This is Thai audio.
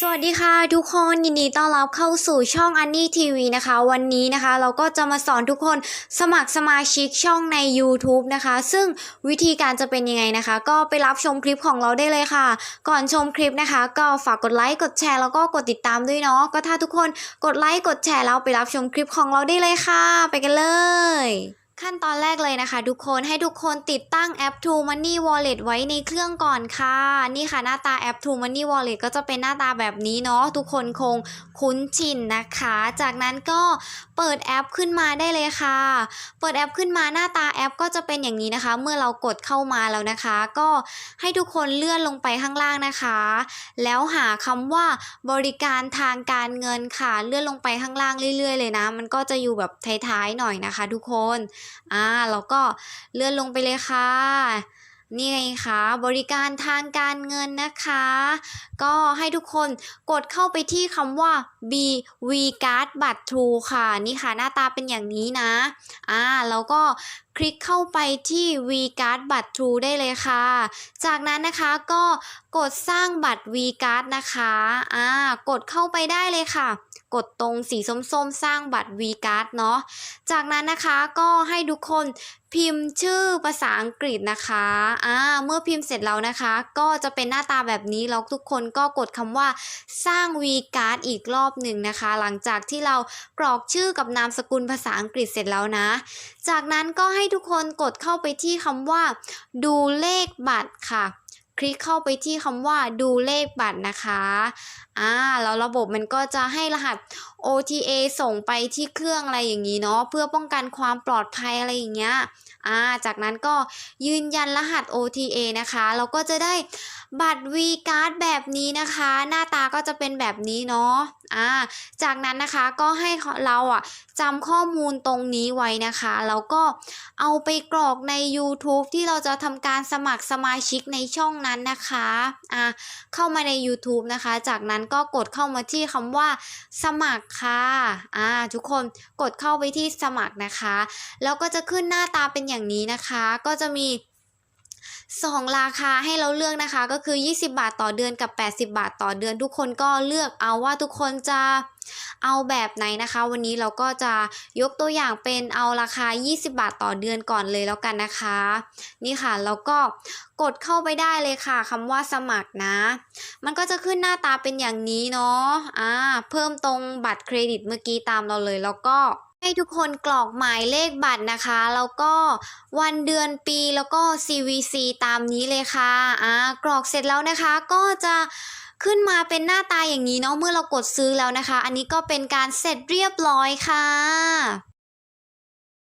สวัสดีค่ะทุกคนยินดีต้อนรับเข้าสู่ช่องอันนี่ทีวีนะคะ วันนี้นะคะเราก็จะมาสอนทุกคนสมัครสมาชิกช่องใน YouTube นะคะ ซึ่งวิธีการจะเป็นยังไงนะคะ ก็ไปรับชมคลิปของเราได้เลยค่ะ ก่อนชมคลิปนะคะ ก็ฝากกดไลค์กดแชร์แล้วก็กดติดตามด้วยเนาะก็ถ้าทุกคนกดไลค์กดแชร์แล้วไปรับชมคลิปของเราได้เลยค่ะ ไปกันเลย ขั้นตอนแรกเลยนะคะทุกคนให้ทุกคนติดตั้งแอป True Money Wallet ไว้ในเครื่องก่อนค่ะ นี่ค่ะหน้าตาแอป True Money Wallet ก็จะเป็นหน้าตาแบบนี้เนาะทุกคนคงคุ้นชินนะคะ จากนั้นก็เปิดแอปขึ้นมาได้เลยค่ะ เปิดแอปขึ้นมาหน้าตาแอปก็จะเป็นอย่างนี้นะคะ เมื่อเรากดเข้ามาแล้วนะคะ ก็ให้ทุกคนเลื่อนลงไปข้างล่างนะคะ แล้วหาคำว่าบริการทางการเงินค่ะ เลื่อนลงไปข้างล่างเรื่อย ๆ เลยนะ มันก็จะอยู่แบบท้ายๆหน่อยนะคะ ทุกคนอ่าแล้วก็เลื่อนลงไปเลยค่ะนี่ไงคะบริการทางการเงินนะคะ ก็ให้ทุกคนกดเข้าไปที่คำว่า B V Card บัตร True ค่ะ นี่ค่ะหน้าตาเป็นอย่างนี้นะอ่าแล้วก็ คลิกเข้าไปที่ V Card บัตร True ได้เลยค่ะ จากนั้นนะคะก็กดสร้างบัตร V Card นะคะอ่ากดเข้าไปได้เลยค่ะ กดตรงสีส้มๆ สร้างบัตร V Card เนาะจากนั้นนะคะก็ให้ทุกคนพิมพ์ชื่อภาษาอังกฤษนะคะอ่าเมื่อพิมพ์เสร็จแล้วนะคะ ก็จะเป็นหน้าตาแบบนี้แล้วทุกคนก็กดคำว่าสร้าง V card อีกรอบหนึ่งนะคะ หลังจากที่เรากรอกชื่อกับนามสกุลภาษาอังกฤษเสร็จแล้วนะ จากนั้นก็ให้ให้ทุกคนกดเข้าไปที่คำว่า ดูเลขบัตรค่ะ คลิกเข้าไปที่คำว่าดูเลขบัตรนะคะอ่าแล้วระบบมันก็จะให้รหัส OTA ส่งไปที่เครื่องอะไรอย่างนี้เนาะเพื่อป้องกันความปลอดภัยอะไรอย่างเงี้ยอ่าจากนั้นก็ยืนยันรหัส OTA นะคะเราก็จะได้บัตร V card แบบนี้นะคะ หน้าตาก็จะเป็นแบบนี้เนาะอ่าจากนั้นนะคะก็ให้เราอะจำข้อมูลตรงนี้ไว้นะคะแล้วก็เอาไปกรอกใน YouTube ที่เราจะทำการสมัครสมาชิกในช่องนั้นนะคะอ่าเข้ามาใน YouTube นะคะ จากนั้นก็กดเข้ามาที่คำว่า สมัครค่ะอ่าทุกคนกดเข้าไปที่สมัครนะคะ แล้วก็จะขึ้นหน้าตาเป็นอย่างนี้นะคะ ก็จะมี สองราคาให้เราเลือกนะคะ ก็คือ 20 บาทต่อเดือนกับ 80 บาทต่อเดือน ทุกคนก็เลือกเอาว่าทุกคนจะเอาแบบไหนนะคะ วันนี้เราก็จะยกตัวอย่างเป็นเอาราคา 20 บาทต่อเดือนก่อนเลยแล้วกันนะคะ นี่ค่ะแล้วก็กดเข้าไปได้เลยค่ะคำว่าสมัครนะ มันก็จะขึ้นหน้าตาเป็นอย่างนี้เนาะอ่าเพิ่มตรงบัตรเครดิตเมื่อกี้ตามเราเลยแล้วก็ ให้ทุกคนกรอกหมายเลขบัตรนะคะ แล้วก็วันเดือนปีแล้วก็ CVC ตามนี้เลยค่ะอ่ากรอกเสร็จแล้วนะคะก็จะขึ้นมาเป็นหน้าตาอย่างนี้เนาะเมื่อเรากดซื้อแล้วนะคะ อันนี้ก็เป็นการเสร็จเรียบร้อยค่ะ